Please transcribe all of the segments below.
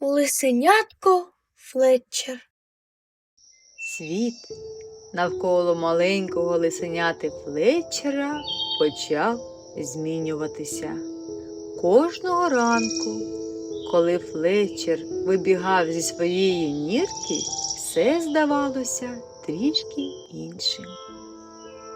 Лисенятко Флетчер. Світ навколо маленького лисеняти Флетчера почав змінюватися. Кожного ранку, коли Флетчер вибігав зі своєї нірки, все здавалося трішки іншим.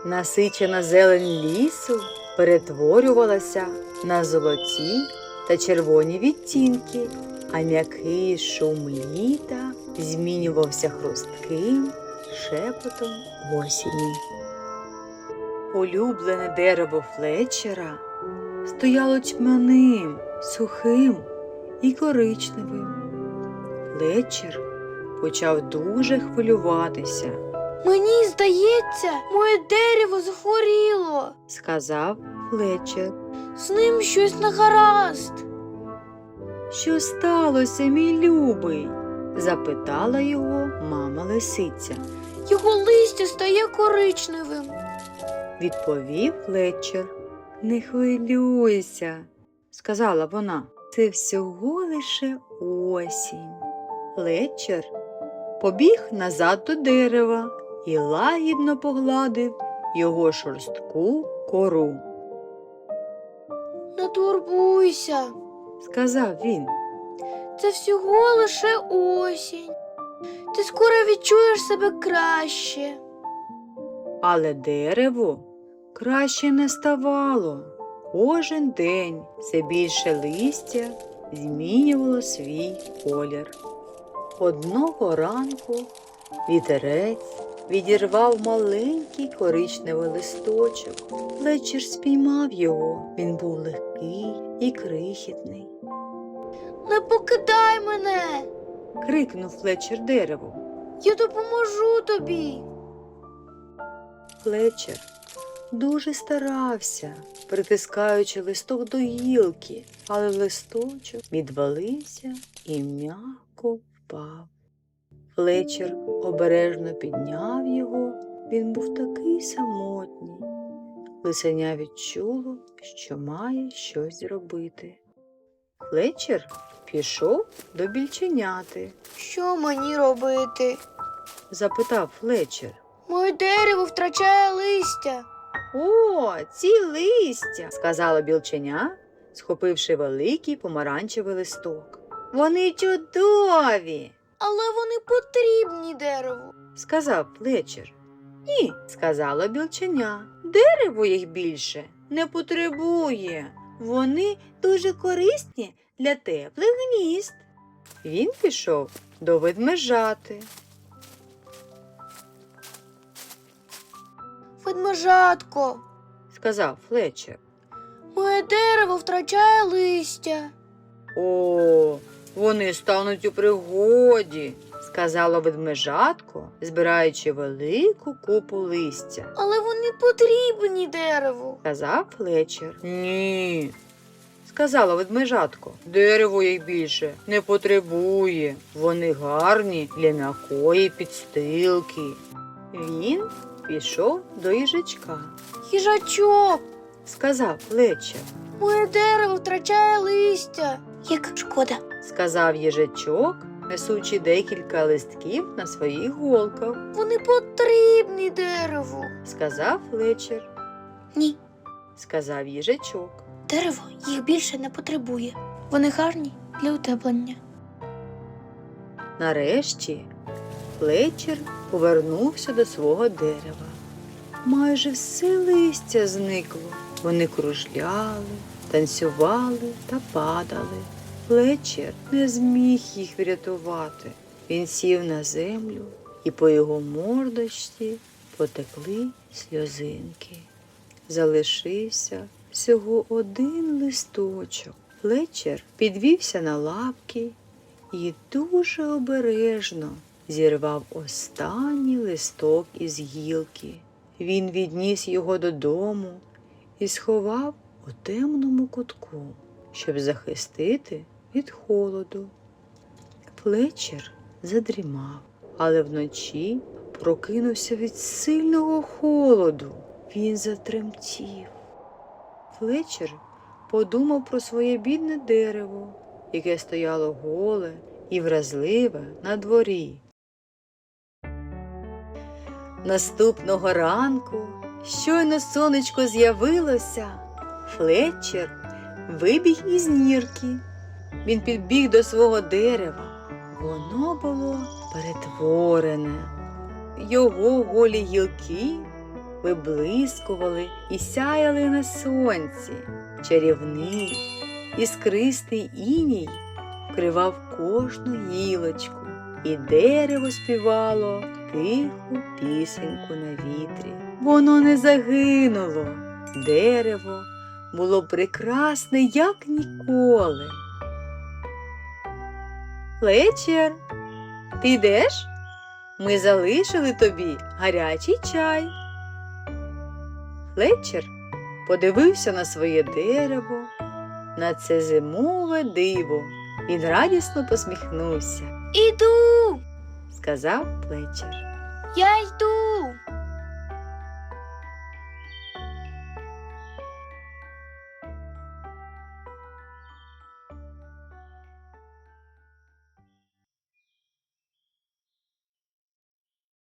Насичена зелень лісу перетворювалася на золоті та червоні відтінки, а м'який шум літа змінювався хрустким шепотом осені. Улюблене дерево Флетчера стояло тьмяним, сухим і коричневим. Флетчер почав дуже хвилюватися, Мені здається, моє дерево захворіло. сказав Флетчер. З ним щось не гаразд. Що сталося, мій любий? запитала його мама лисиця. Його листя стає коричневим. Відповів Флетчер. Не хвилюйся, сказала вона. Це всього лише осінь. Флетчер побіг назад до дерева і лагідно погладив його шорстку кору. Не турбуйся. Сказав він. Це всього лише осінь. Ти скоро відчуєш себе краще. Але дерево краще не ставало. Кожен день все більше листя змінювало свій колір. Одного ранку вітерець відірвав маленький коричневий листочок. Флетчер спіймав його. Він був легкий і крихітний. Не покидай мене. Крикнув Флетчер дереву. Я допоможу тобі. Флетчер дуже старався, притискаючи листок до гілки, але листочок відвалився і м'яко впав. Флетчер обережно підняв його, він був такий самотній. Лисеня відчуло, що має щось зробити. Флетчер пішов до більченяти, Що мені робити? запитав Флетчер. Моє дерево втрачає листя. О, ці листя, сказала білченя, схопивши великий помаранчевий листок. Вони чудові, Але вони потрібні дереву. сказав плечер. Ні, сказала білченя. Дерево їх більше не потребує. Вони дуже корисні для теплих гнізд. Він пішов до ведмежати. Ведмежатко, сказав Флетчер. моє дерево втрачає листя. О, вони стануть у пригоді, сказала ведмежатко, збираючи велику купу листя. Але вони потрібні дереву. Сказав Флетчер. Ні. Сказала ведмежатко. Дерево їх більше не потребує. Вони гарні для м'якої підстилки. Він пішов до їжачка. Їжачок, Сказав Флетчер. моє дерево втрачає листя. Як шкода. Сказав їжачок, несучи декілька листків на своїх голках. Вони потрібні дереву. Сказав Флетчер. Ні, Сказав їжачок. дерево їх більше не потребує. Вони гарні для утеплення. Нарешті Флетчер повернувся до свого дерева. Майже все листя зникло. Вони кружляли, танцювали та падали. Флетчер не зміг їх врятувати. Він сів на землю, і по його мордочці потекли сльозинки. Залишився всього один листочок. Флетчер підвівся на лапки і дуже обережно зірвав останній листок із гілки. Він відніс його додому і сховав у темному кутку, щоб захистити від холоду. Флетчер задрімав, але вночі прокинувся від сильного холоду. Він затремтів. Флетчер подумав про своє бідне дерево, яке стояло голе і вразливе на дворі. Наступного ранку, щойно сонечко з'явилося, Флетчер вибіг із нірки. Він підбіг до свого дерева. Воно було перетворене. Його голі гілки виблискували і сяяли на сонці. Чарівний, іскристий іній вкривав кожну гілочку, і дерево співало тиху пісеньку на вітрі. Воно не загинуло. Дерево було прекрасне, як ніколи. Лечер, ти йдеш? Ми залишили тобі гарячий чай. Лечер подивився на своє дерево, на це зимове диво. Він радісно посміхнувся, Іду, сказав плечер. я йду.